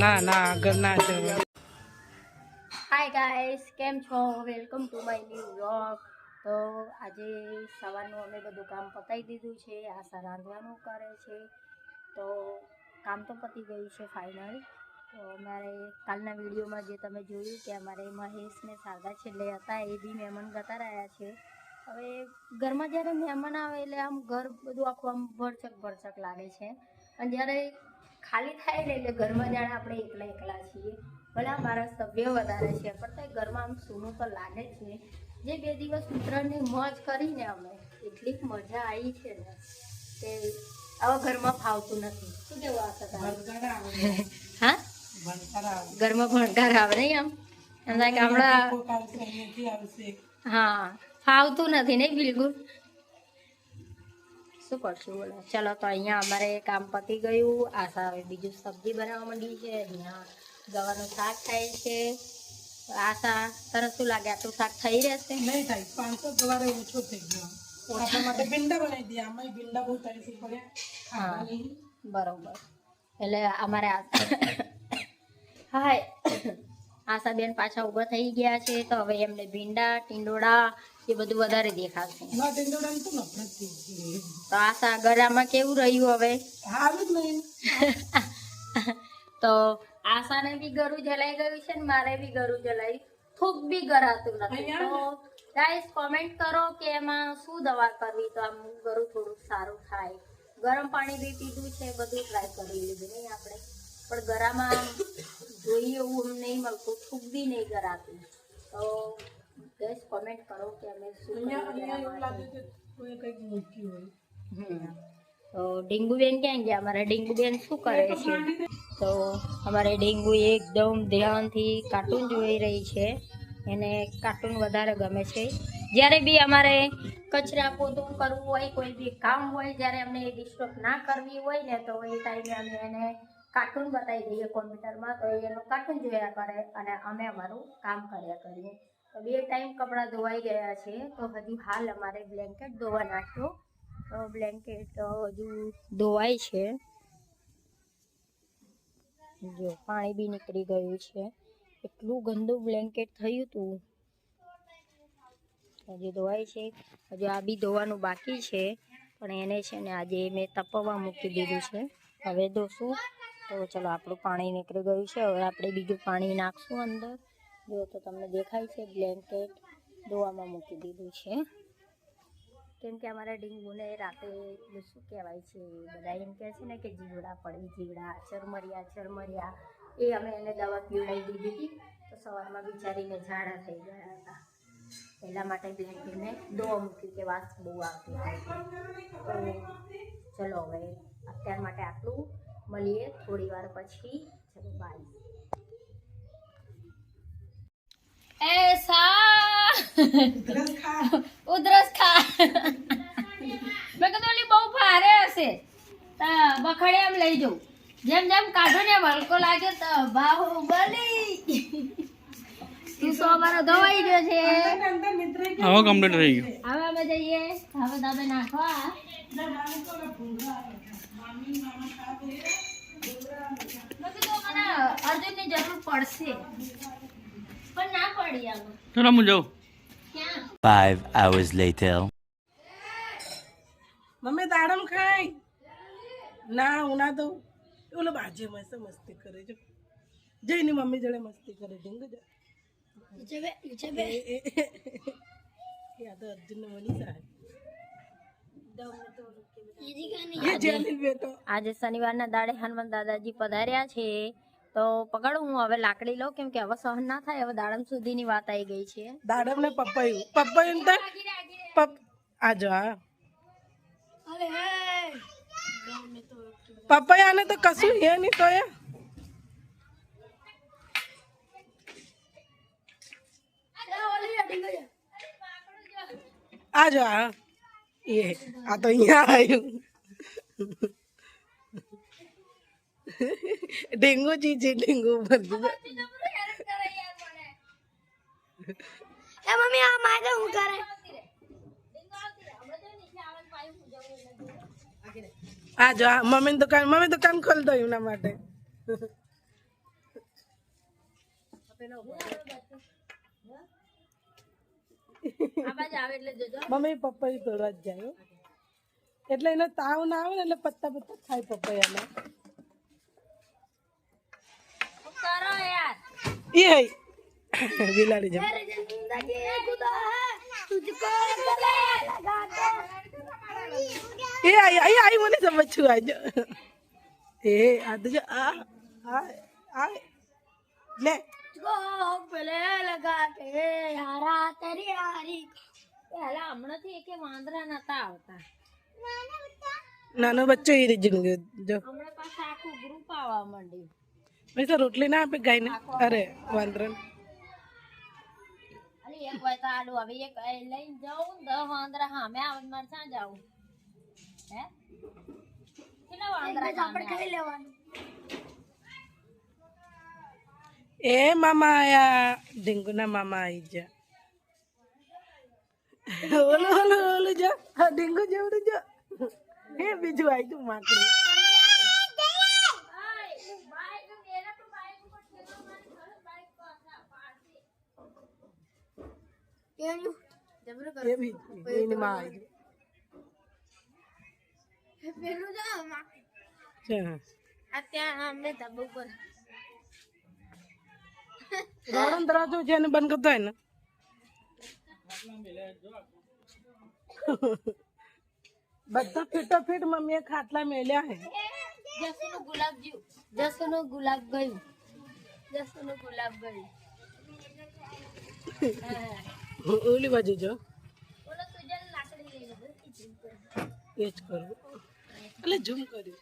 ના ના, આગળ ના જવાય. હાય ગાઈસ કેમ છો? Welcome to my new vlog તો આજે સવારનું અમે બધું કામ પતાવી દીધું છે, આશા રાંધવાનું કરે છે. તો કામ તો પતી ગયું છે ફાઇનલ તો અમારે કાલના વિડીયોમાં જે તમે જોયું કે અમારે મહેશ ને શારદા છેલ્લે હતા, એ બી મહેમાન ગતા રહ્યા છે. હવે ઘરમાં જ્યારે મહેમાન આવે એટલે આમ ઘર બધું આખું આમ ભરચક ભરચક લાગે છે. અને જ્યારે ખાલી થાય ને એટલે ઘરમાં જાણે આપણે એકલા એકલા છીએ. ભલે મારા સભ્ય વધારે છે પણ તો ઘરમાં આમ સૂનું તો લાગે જ છે જે બે દિવસ ઉત્તરાયણની મોજ કરીને અમે એટલી મજા આવી છે ને કે આવા ઘરમાં ફાવતું નથી. શું કેવું આ? હા? ઘરમાં ભણકાર આવે નહીં આમ? એમ થાય હમણાં હા ફાવતું નથી નહીં બિલકુલ. શું કરશું બોલો? ચલો તો અહીંયા અમારે કામ પતી ગયું. આશા હવે બીજું સબ્જી બનાવવા માંડી છે અહીંયા ગવાનું શાક થાય છે. આશા તને શું લાગે? આટલું શાક થઈ રહેશે? નહીં થાય. પાંચસો સવારે ઓછો થઈ ગયો. આપણા માટે ભીંડા બનાવી દઈએ. આમાં ભીંડા બહુ તરીસી પડે હા બરોબર. એટલે અમારે હાય. આશાબેન પાછા ઊભા થઈ ગયા છે. તો હવે એમને ભીંડા ટીંડોળા એ બધું વધારે દેખાશે. તો આશા ગળામાં કેવું રહ્યું હવે? તો આશાને બી ગરું જલાઈ ગયું છે ને મારે બી ગરું જલાઈ થૂક બી ગરાતું નથી. તો ગાઈસ કોમેન્ટ કરો કે એમાં શું દવા કરવી? તો આમ ગરું થોડું સારું થાય. ગરમ પાણી બી પીધું છે બધું ટ્રાય કરી લીધું નહીં આપણે. પણ ગરામાં જોઈએ એવું નહીં મળતું. થૂક બી નહીં ગરાતું. તો ગાઈસ કોમેન્ટ કરો કે અમે શું કોઈ કંઈક મૂક્યું હોય. હમ. તો ડેન્ગુબેન ક્યાં ગયા? અમારા ડેન્ગુબેન શું કરે છે? તો અમારે ડેન્ગુ એકદમ ધ્યાનથી કાર્ટૂન જોઈ રહી છે. એને કાર્ટૂન વધારે ગમે છે. જ્યારે બી અમારે કચરા પોતું કરવું હોય કોઈ બી કામ હોય જ્યારે અમને એ ડિસ્ટર્બ ના કરવી હોય ને તો એ ટાઈમે અમે એને કાર્ટૂન બતાવી દઈએ કોમ્પ્યુટરમાં તો એનું કાર્ટૂન જોયા કરે અને અમે અમારું કામ કર્યા કરીએ. બે ટાઈમ કપડાં ધોવાઈ ગયા છે. તો હજુ હાલ અમારે બ્લેન્કેટ ધોવા નાખ્યો. તો બ્લેન્કેટ હજુ ધોવાય છે. જો, પાણી બી નીકળી ગયું છે. એટલું ગંદુ બ્લેન્કેટ થયું હતું હજુ ધોવાય છે. હજુ આ બી ધોવાનું બાકી છે. પણ એને છે ને આજે મેં તપવા મૂકી દીધું છે. હવે ધોશું. તો ચલો, આપણું પાણી નીકળી ગયું છે. હવે આપણે બીજું પાણી નાખશું અંદર. જો તો તમને દેખાય છે બ્લેન્કેટ ધોવામાં મૂકી દીધું છે. કેમ કે અમારા ડેન્ગ્યુને રાતે શું કહેવાય છે, બધા એમ કહે છે ને કે જીવડા પડી, જીવડા, ચરમરિયા ચરમરિયા. એ અમે એને દવા પીવડાવી દીધી હતી, તો સવારમાં બિચારીને ઝાડા થઈ ગયા હતા. એટલા માટે બ્લેન્કેટને દોવા મૂકી કે વાસ બહુ આવતી હતી. તો ચલો હવે અત્યાર માટે આટલું. મળીએ થોડી વાર પછી. ચલો બાય એસા ઉધરસ ખા ઉધરસ ખા મેં કીધું ઓલી બહુ ભારે હશે તો બખડે એમ લઈ જવું જેમ જેમ કાઢો ને હલકો લાગે તો બાહુબલી બલી તું સો બારો ધોવાઈ ગયો છે અંદર હવે કમ્પ્લીટ થઈ ગયું હવે અમે જઈએ હવે તમે નાખવા અર્જુનની જરૂર પડશે. પણ ના પડી આમાં. ચલો હું જાઉં. Five hours later. મમ્મી દાડમ ખાય ના હું ના દઉં. ઓલો બાજે મસ્ત મસ્તી કરે છે. જઈને મમ્મી જોડે મસ્તી કરે ઢીંગ એ અર્જુન મની સાહેબ આજે શનિવારના દાડે હનુમાન દાદાજી પધાર્યા છે. તો પકડું, હું હવે લાકડી લઉં, કેમ કે હવે સહન ના થાય, હવે દાડમ સુધીની વાત આવી ગઈ છે. દાડમ ને પપૈયું. પપૈયું તો પપ આ જો, આ. પપૈયાને તો કશું હે નહીં તો એ. આ જો, આ. એ, આ તો અહીંયા આવ્યું. ડેન્ગુ જી છે ડેન્ગુ બધું. એ મમ્મી આ મારે હું કરે? આ જો આ મમ્મી દુકાન મમ્મી દુકાન ખોલ દો એના માટે. જોજો મમ્મી પપ્પા તોડવા જ જાય એટલે એને તાવ ના આવે ને એટલે પત્તા પત્તા ખાય પપ્પા શું કરો યાર એ હઈ બિલાડી જેમ. એ આઈ આઈ આઈ મને સમજ છું આજો. એ આ જો આ આ આ લે. પેલે લગા કે હમણાંથી એકે વાંદરા નતા આવતા નાનો બચ્ચો એ રીજન જો. હમણાં પાછા આખું ગ્રુપ આવવા માંડ્યું. તો રોટલી ના આપે ગાયને અરે વાંદરણ અરે એક હોય તો આડું હવે એક એ મામા આયા ઢીંગુના મામા આવી જા ઓલું ઓલું ઓલું જો હા ઢીંગુ જેવડું જો એ બીજું આવી તું માકડી એ બીજું એની માં આવી જા અત્યારે અમને ધબ્બુ પર રોડન દરવાજો છે એને બંધ કરતો હોય ને બધા ફીટો ફીટ મમ્મીએ ખાટલા મેલ્યા હે જસુનું ગુલાબ જ્યુ જસુનું ગુલાબ ગયું જસુનું ગુલાબ ગયું હા. ઓલી બાજુ જો એ જ કરવું એટલે ઝૂમ કર્યું.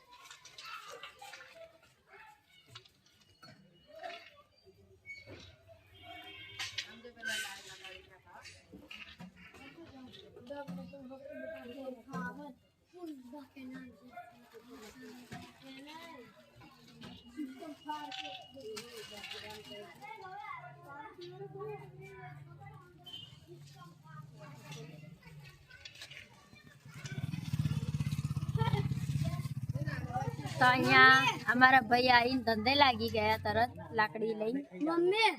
તો અહીંયા અમારા ભાઈ આવીને ધંધે લાગી ગયા તરત લાકડી લઈ મમ્મી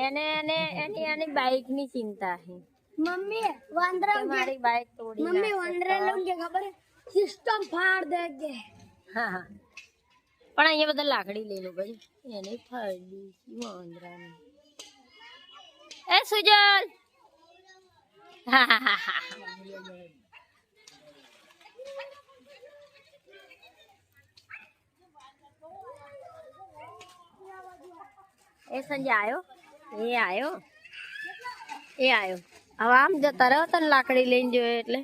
એને એને એની એની બાઇકની ચિંતા છે મમ્મી વાંદરા કે મારી બાઇક તોડી મમ્મી નાખે. વાંદરા લોગ કે ખબર સિસ્ટમ ફાડ દેગે હા હા પણ અહીંયા બધા લાકડી લઈ લો ભાઈ એને ફાડી વાંદરાની એ સુજલ હા હા હા એ સંજય આવ્યો એ આવ્યો એ આવ્યો હવે આમ જતા રહ્યો તને લાકડી લઈને જોયો એટલે.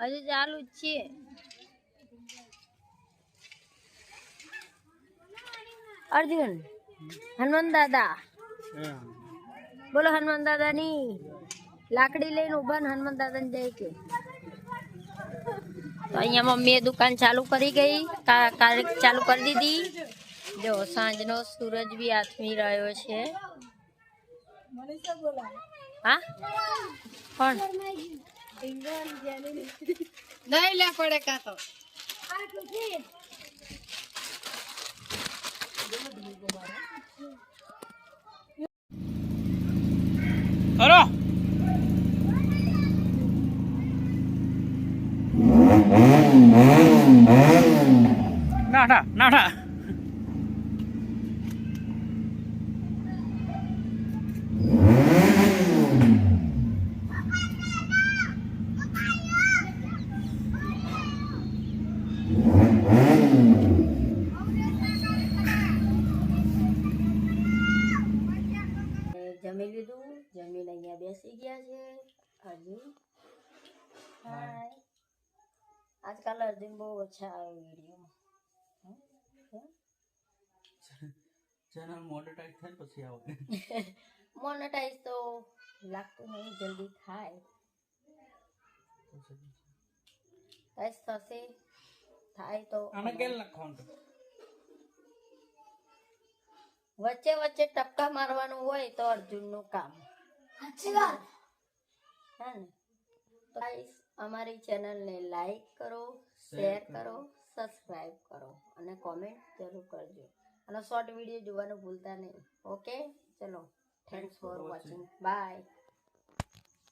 હજુ ચાલુ જ છે અર્જુન, હનુમાન દાદા. બોલો હનુમાન દાદા ની લાકડી લઈને ઊભા ને હનુમાન દાદા ને જાય કે અહીંયા મમ્મીએ દુકાન ચાલુ કરી ગઈ. કાર્ય ચાલુ કરી દીધી. જો સાંજનો સૂરજ બી આથમી રહ્યો છે. તો. હરો. નાઠા નાઠા જમી લીધું જમીને અહીંયા બેસી ગયા છે અર્જુન હાય આજકાલ અર્જુન બહુ ઓછા આવે વિડીયોમાં ચેનલ મોનેટાઈઝ થાય ને પછી આવે મોનેટાઈઝ તો લાગતું નહીં જલ્દી થાય ટાઈઝ થશે થાય તો આને કેમ લખવાનું? વચ્ચે વચ્ચે ટપકા મારવાનું હોય તો અર્જુનનું કામ. સાચી વાત. હા ને? તો અમારી ચેનલને લાઈક કરો શેર કરો. સબસ્ક્રાઈબ કરો અને કોમેન્ટ જરૂર કરજો. અને શોર્ટ વીડિયો જોવાનું ભૂલતા નહીં. ઓકે ચલો થેન્ક્સ ફોર વોચિંગ બાય